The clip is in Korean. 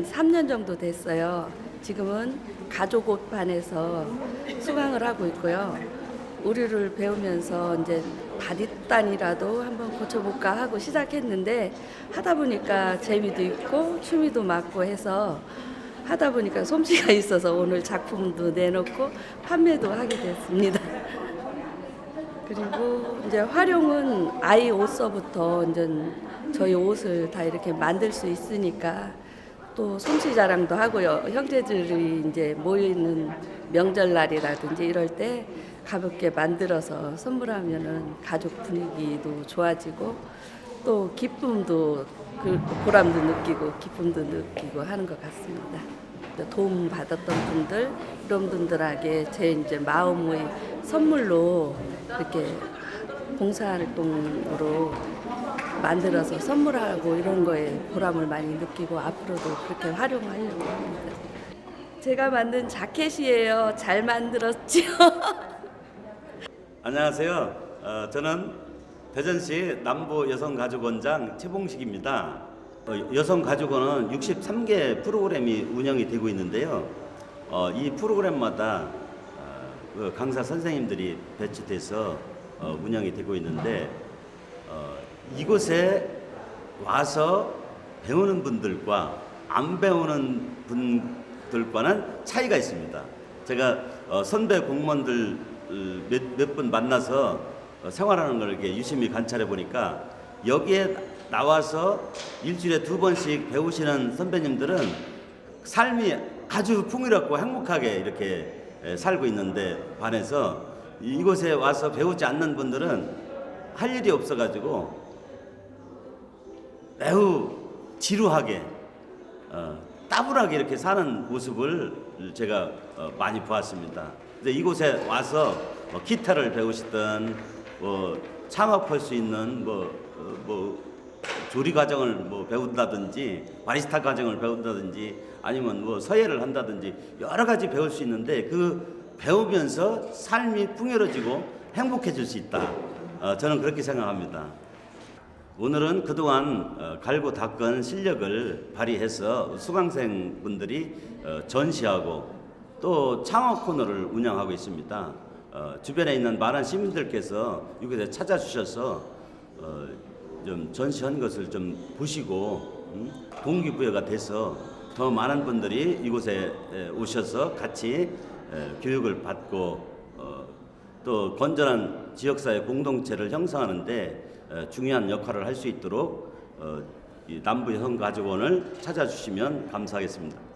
지는 3년 정도 됐어요. 지금은 가족 옷반에서 수강을 하고 있고요. 우리를 배우면서 이제 바디단이라도 한번 고쳐볼까 하고 시작했는데 하다 보니까 재미도 있고 취미도 맞고 해서 하다 보니까 솜씨가 있어서 오늘 작품도 내놓고 판매도 하게 됐습니다. 그리고 이제 활용은 아이 옷서부터 이제 저희 옷을 다 이렇게 만들 수 있으니까 또 솜씨 자랑도 하고요. 형제들이 이제 모이는 명절날이라든지 이럴 때 가볍게 만들어서 선물하면은 가족 분위기도 좋아지고 또 기쁨도 그 보람도 느끼고 기쁨도 느끼고 하는 것 같습니다. 도움 받았던 분들 이런 분들에게 제 이제 마음의 선물로 이렇게 봉사활동으로 만들어서 선물하고 이런 거에 보람을 많이 느끼고 앞으로도 그렇게 활용하려고 합니다. 제가 만든 자켓이에요. 잘 만들었죠? 안녕하세요. 어, 저는 대전시 남부 여성가족원장 최봉식입니다. 어, 여성가족원은 63개 프로그램이 운영이 되고 있는데요. 어, 이 프로그램마다 어, 그 강사 선생님들이 배치돼서 어, 운영이 되고 있는데 어, 이곳에 와서 배우는 분들과 안 배우는 분들과는 차이가 있습니다. 제가 어, 선배 공무원들 몇분 만나서 어, 생활하는 걸 이렇게 유심히 관찰해 보니까 여기에 나와서 일주일에 두 번씩 배우시는 선배님들은 삶이 아주 풍요롭고 행복하게 이렇게 에, 살고 있는데 반해서 이곳에 와서 배우지 않는 분들은 할 일이 없어가지고 매우 지루하게 어, 따분하게 이렇게 사는 모습을 제가 어, 많이 보았습니다. 근데 이곳에 와서 뭐 기타를 배우시든 뭐 창업할 수 있는 뭐, 어, 뭐 조리 과정을 뭐 배운다든지 바리스타 과정을 배운다든지 아니면 뭐 서예를 한다든지 여러 가지 배울 수 있는데 그 배우면서 삶이 풍요로워지고 행복해질 수 있다. 어, 저는 그렇게 생각합니다. 오늘은 그동안 어, 갈고 닦은 실력을 발휘해서 수강생 분들이 어, 전시하고 또 창업 코너를 운영하고 있습니다. 어, 주변에 있는 많은 시민들께서 이곳에 찾아주셔서 어, 좀 전시한 것을 좀 보시고 음, 동기부여가 돼서 더 많은 분들이 이곳에 에, 오셔서 같이 에, 교육을 받고 어, 또 건전한 지역사회 공동체를 형성하는데 어, 중요한 역할을 할 수 있도록 어, 이 남부 여성가족원을 찾아주시면 감사하겠습니다.